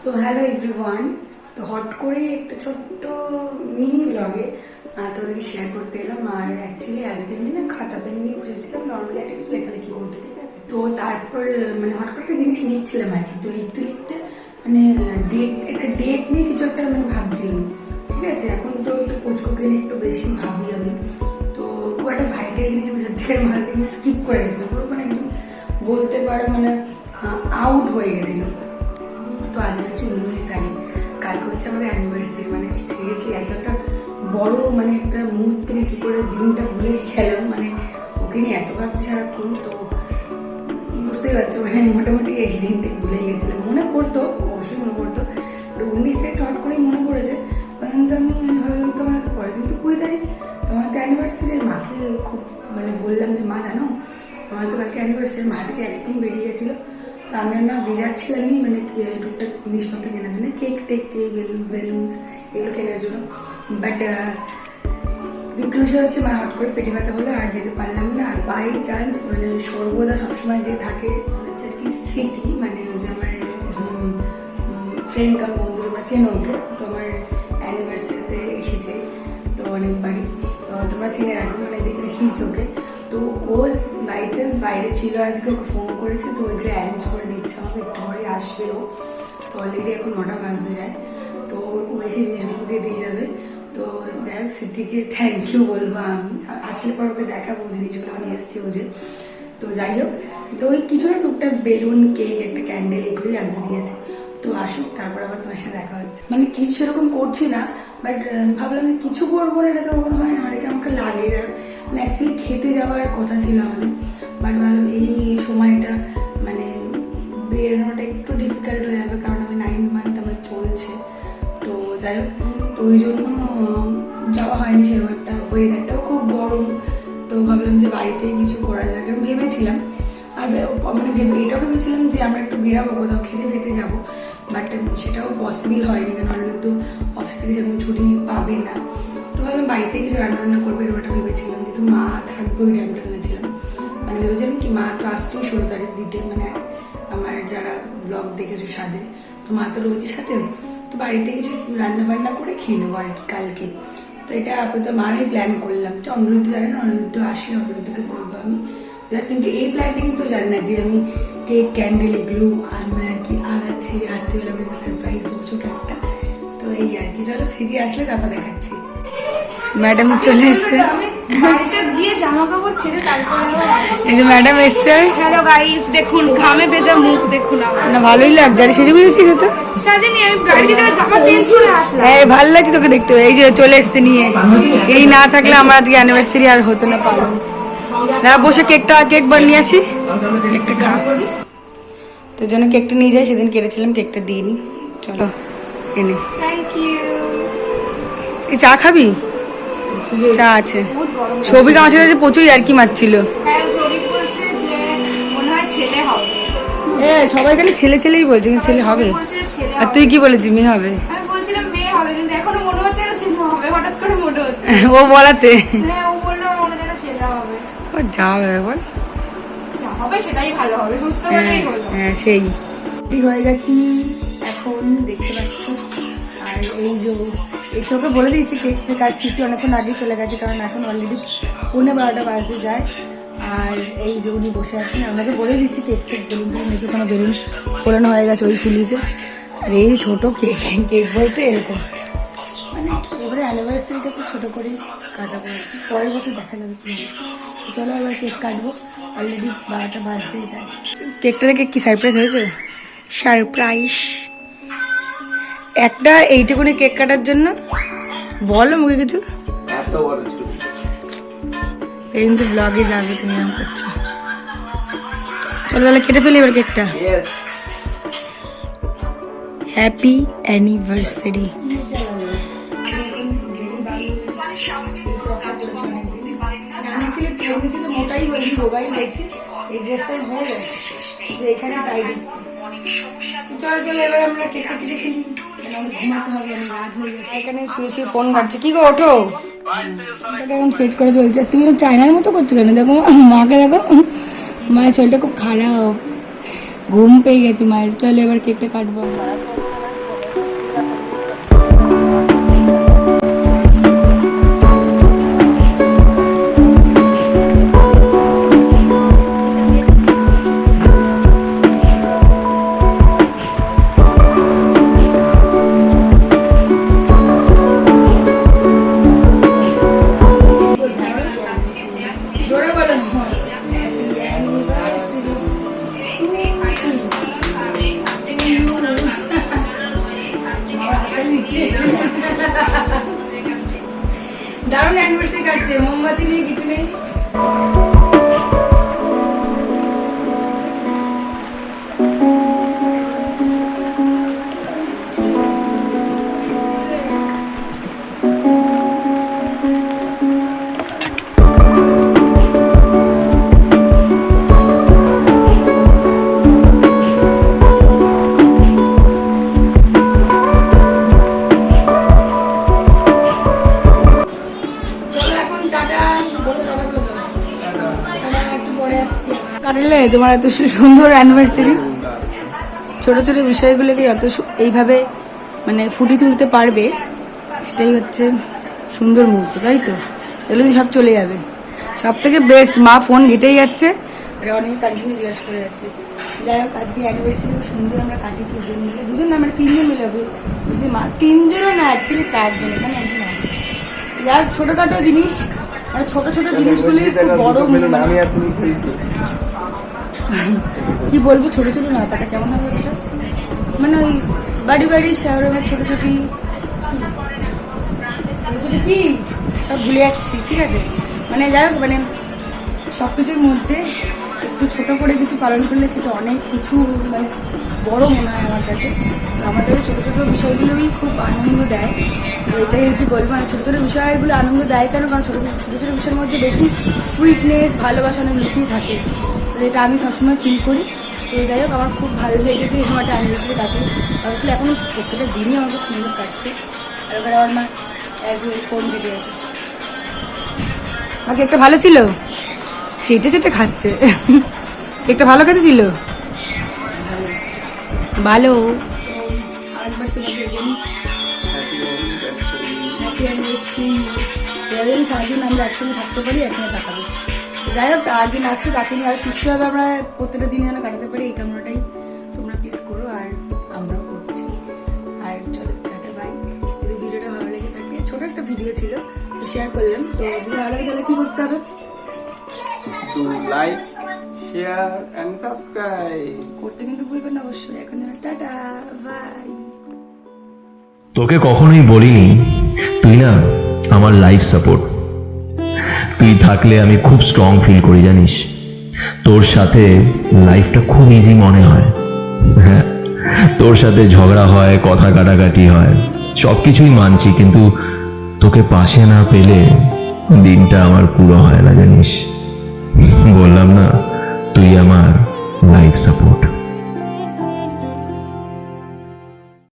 So hello everyone তো hot করে একটা ছোট্ট মিনি ব্লগে তোমাদেরকে শেয়ার করতে এলাম। আর অ্যাকচুয়ালি আজকে আমি না খাতা পেন নিয়ে বসেছিলাম। নর্মালি একটা কিছু লেখালেখি করতে, ঠিক আছে? তো তারপর মানে হট করে একটা জিনিস লিখছিলাম আর কি। তো লিখতে লিখতে মানে ডেট একটা ডেট নিয়ে কিছু একটা মানে ভাবছিলাম, ঠিক আছে? এখন তো একটু কোচকোকে নিয়ে একটু বেশি ভাবি আমি। তো খুব একটা ভাইটাল জিনিস আমি সত্যিকার থেকে স্কিপ করে গেছিলাম। পুরো মানে একদম বলতে পারো মানে আউট হয়ে গেছিল তো আজকে হচ্ছে উনিশ তারিখ কালকে হচ্ছে আমাদের অ্যানিভার্সারি মানে সিরিয়াসলি এত একটা বড় মানে একটা মুহূর্ত কী করে দিনটা ভুলে গেলাম মানে ওকে নিয়ে এত ভাবছি সারাক্ষণ, তো বুঝতেই পারছ মানে মোটামুটি এই দিনটা ভুলে গেছিলাম। মনে পড়তো, অবশ্যই মনে পড়তো তো উনিশ তারিখ হট করেই মনে পড়েছে কিন্তু আমি ভাবলাম তো পরের দিন তো কুড়ি তারিখ, তোমার তো অ্যানিভার্সারি মাকে খুব মানে বললাম যে, মা, জানো আমার তো কালকে অ্যানিভার্সারি মা থেকে একদম বেরিয়ে গেছিল, তো আমি না বেরাচ্ছিলামই মানে বাট দুঃখের বিষয় হচ্ছে মা হট করে পেটে ব্যথা হলো, আর যেতে পারলাম না। আর বাই চান্স মানে সর্বদা সবসময় যে থাকে, হচ্ছে কি স্মৃতি মানে ওই যে আমার ফ্রেন্ড কাম বন্ধু তোমরা চেনো ওকে, তো আমার অ্যানিভার্সারিতে এসেছে, তো অনেকবারই। তো তোমরা চিনে রাখো মানে দেখে দেখিয়েছি ওকে। তো ও বাই চান্স বাইরে ছিল আজকে, ওকে ফোন করেছে, তো ওইগুলো অ্যারেঞ্জ করে দিচ্ছে আমাকে, একটু পরে আসবে ও তো অলরেডি এখন নটা বাজতে যায়। তো ও এসে জিনিসগুলোকে দিয়ে যাবে। তো যাই হোক সিদ্ধিকে থ্যাংক ইউ বলব আমি। আসলে পর ওকে দেখাবো জিনিসগুলো নিয়ে এসছি ও যে। তো যাই হোক, তো ওই কিছু না টুকটাক বেলুন, কেক, একটা ক্যান্ডেল এগুলোই আনতে দিয়েছে। তো আসুক, তারপর আবার তোমার সাথে দেখা হচ্ছে। মানে কিছু সেরকম করছি না বাট ভাবলাম যে কিছু করব না, এটা তো কখনো হয় না, অনেকে আমাকে লাগে। যা- মানে অ্যাকচুয়ালি খেতে যাওয়ার কথা ছিল আমাদের। বাট ভাবলাম এই সময়টা ওই জন্য যাওয়া হয়নি সেরকম একটা ওয়েদারটাও খুব গরম। তো ভাবলাম যে বাড়িতে কিছু করা যাক এরকম ভেবেছিলাম। আর মানে ভেবে, এটাও ভেবেছিলাম যে আমরা একটু বেরাবো, কোথাও খেতে খেতে যাব। বাট সেটাও পসিবল হয়নি, কারণ অলরেডি তো অফিস থেকে সেরকম ছুটি পাবে না। তো ভাবলাম বাড়িতে কিছু রান্না বান্না করব এরকমটা ভেবেছিলাম। যেহেতু মা থাকবে ওই টাইমটা ভেবেছিলাম। মানে ভেবেছিলাম কি, মা তো আসতোই ষোলো তারিখ দিতে মানে আমার যারা ব্লগ দেখেছ সাথে, তো মা তো রয়েছে সাথে বাড়িতে কিছু রান্না বান্না করে খেয়ে নেব আর কি কালকে। তো এটা আপাতত মারই প্ল্যান করলাম। তো অমৃত জানেন অমৃত আসলে অমৃতকে বলব আমি। কিন্তু এই প্ল্যানটা কিন্তু জানি না যে আমি কেক ক্যান্ডেল এগুলো আর মানে আর কি আর আছে রাত্রিবেলা সারপ্রাইজ দেবো ছোটো একটা। তো এই আর কি। চলো সিঁড়ি আসলে তারপর দেখাচ্ছি। ম্যাডাম চলে এসছে। এই যে ম্যাডাম এসছে। হ্যালো গাইস দেখুন ঘামে ভেজা মুখ দেখুন না ভালোই লাগছে। আর সেজে বুঝেছিস তো। সাজিনি আমি গাড়িতে জামা চেঞ্জ করে আসলাম। হ্যাঁ ভালো লাগছে তোকে দেখতে। এই যে চলে এসছে নিয়ে। এই না থাকলে আমার আজকে অ্যানিভার্সারি আর হতো না পারব না। বসে কেকটা কেক বানিয়ে আসি। কেকটা খা। তোর জন্য কেকটা নিয়ে যাই সেদিন কেটেছিলাম কেকটা দিয়ে নি চলো এনে। থ্যাংক ইউ এই চা খাবি? চা আছে। গরম আমার সাথে প্রচুর আর কি মারছিল। হ্যাঁ শরীর বলছে যে হয় ছেলে হবে। এ সবাই খালি ছেলে ছেলেই বলছে কিন্তু ছেলে হবে। বলছে যে ছেলে আর তুই কি বলেছিস মেয়ে হবে? আমি বলছিলাম মেয়ে হবে কিন্তু এখনও হচ্ছে না ছেলে হবে হঠাৎ করে হচ্ছে। ও বলাতে। হ্যাঁ ও বলল আমার যেন ছেলে হবে। ও যা হবে বল। যা হবে সেটাই ভালো হবে সুস্থ হ্যাঁ হ্যাঁ সেই। হয়ে গেছি এখন দেখতে পাচ্ছ। আর এই যে এসবকে বলে দিয়েছি কেক ফেক আর স্মৃতি অনেকক্ষণ আগেই চলে গেছে, কারণ এখন অলরেডি পৌনে বারোটা বাজতে যায়। আর এই যে উনি বসে আছেন, আপনাকে বলে দিচ্ছি কেক ফেক বেলুন নিচে কোনো বেলুন ফোলানো হয়ে গেছে ওই ফুলিয়েছে আর এই ছোটো কেক কেক বলতে এরকম। মানে এবারে অ্যানিভার্সারিটা খুব ছোটো করেই কাটাবো। পরের বছর দেখা যাবে কি চলো এবার কেক কাটবো। অলরেডি বারোটা বাজতেই যায়। কেকটা দেখে কি সারপ্রাইজ হয়েছে? সারপ্রাইজ একটা এইটুকুনি কেক কাটার জন্য? বলো মুখে কিছু। এই কিন্তু ব্লগে যাবে তুমি এরকম করছ। চলো তাহলে কেটে ফেলি এবার কেকটা। হ্যাপি অ্যানিভার্সারি মোটাই হয়েছি রোগাই হয়েছি এই ড্রেসটা হয়ে গেছে যে এখানে টাই দিচ্ছি চলো চলো এবার আমরা কেটে ফেলি। ঘুমাতে হবে আমি রাত হয়ে গেছে। এখানে শুয়ে শুয়ে ফোন ঘাটছে। কি গো ওঠো? এখন সেট করে চলছে। তুমি এরকম চায়নার মতো করছ কেন? দেখো মাকে দেখো। মায়ের শরীরটা খুব খারাপ। ঘুম পেয়ে গেছে মায়ের। চলো এবার কেকটা কাটবো দারুণ অ্যানিভার্সারি কাটছে মোমবাতি নেই কিছু নেই। কাটালে তোমার এত সুন্দর অ্যানিভার্সারি ছোট ছোট বিষয়গুলোকে যত সু- এইভাবে মানে ফুটিয়ে তুলতে পারবে সেটাই হচ্ছে সুন্দর মুহূর্ত তাই তো? এগুলো সব চলে যাবে। সব থেকে বেস্ট মা ফোন ঘেটেই যাচ্ছে আর অনেকে কন্টিনিউ জিজ্ঞাসা করে যাচ্ছে। যাই হোক আজকে অ্যানিভার্সারি সুন্দর আমরা কাটিয়েছি দুজন মিলে। দুজন না আমরা তিনজন মিলে হবে। বুঝলি মা? তিনজনও না অ্যাকচুয়ালি চারজন এখানে একজন আছে। যাই হোক ছোটোখাটো জিনিস মানে ছোট ছোট জিনিসগুলি খুব বড় মানে আমি আর তুমি খেয়েছি কি বলব, ছোট ছোট ব্যাপারটা কেমন হবে ওটা? মানে ওই বাড়ি বাড়ি শহরে ছোট ছোটি ছোট ছোট কি? সব ভুলে যাচ্ছি, ঠিক আছে? মানে যাই হোক মানে সব কিছুর মধ্যে একটু ছোট করে কিছু পালন করলে সেটা অনেক কিছু মানে বড় মনে হয় আমার কাছে। কাছে ছোটো ছোটো বিষয়গুলোই খুব আনন্দ দেয়। তো এটাই কি বলব মানে ছোটো ছোটো বিষয়গুলো আনন্দ দেয় কেন? কারণ ছোটো ছোটো ছোটো বিষয়ের মধ্যে বেশি সুইটনেস ভালোবাসা অনেক লুকিয়ে থাকে। তো এটা আমি সবসময় ফিল করি। তো যাই হোক, আমার খুব ভালো লেগেছে এই সময়টা অ্যানিভার্সারি কাটে অবশ্যই এখন প্রত্যেকটা দিনই খুব সুন্দর কাটছে। আর ওখানে আমার মা অ্যাজ ফোন দিতে আছে। বাকি একটা ভালো ছিল? চেটে চেটে খাচ্ছে। একটা ভালো খেতে ছিল ভালো সারাদিন আমরা একসঙ্গে থাকতে পারি, একসঙ্গে তাকাবো। যাই হোক আর দিন আসছে, তাকে নিয়ে আর সুস্থভাবে আমরা প্রত্যেকটা দিন যেন কাটাতে পারি, এই কামনাটাই তোমরা প্লিজ করো, আর আমরাও করছি। আর চলো, টাটা বাই যদি ভিডিওটা ভালো লেগে থাকে, ছোট একটা ভিডিও ছিল, তো শেয়ার করলাম। তো যদি ভালো লাগে, তাহলে কী করতে হবে? লাইক শেয়ার এন্ড সাবস্ক্রাইব করতে কিন্তু ভুলবেন না অবশ্যই। এখন টাটা বাই তোকে কখনোই বলিনি তুই না আমার লাইফ সাপোর্ট তুই থাকলে আমি খুব স্ট্রং ফিল করি জানিস? তোর সাথে লাইফটা খুব ইজি মনে হয়। হ্যাঁ তোর সাথে ঝগড়া হয় কথা কাটাকাটি হয় সব কিছুই মানছি কিন্তু তোকে পাশে না পেলে দিনটা আমার পুরো হয় না জানিস? বললাম না তুই আমার লাইফ সাপোর্ট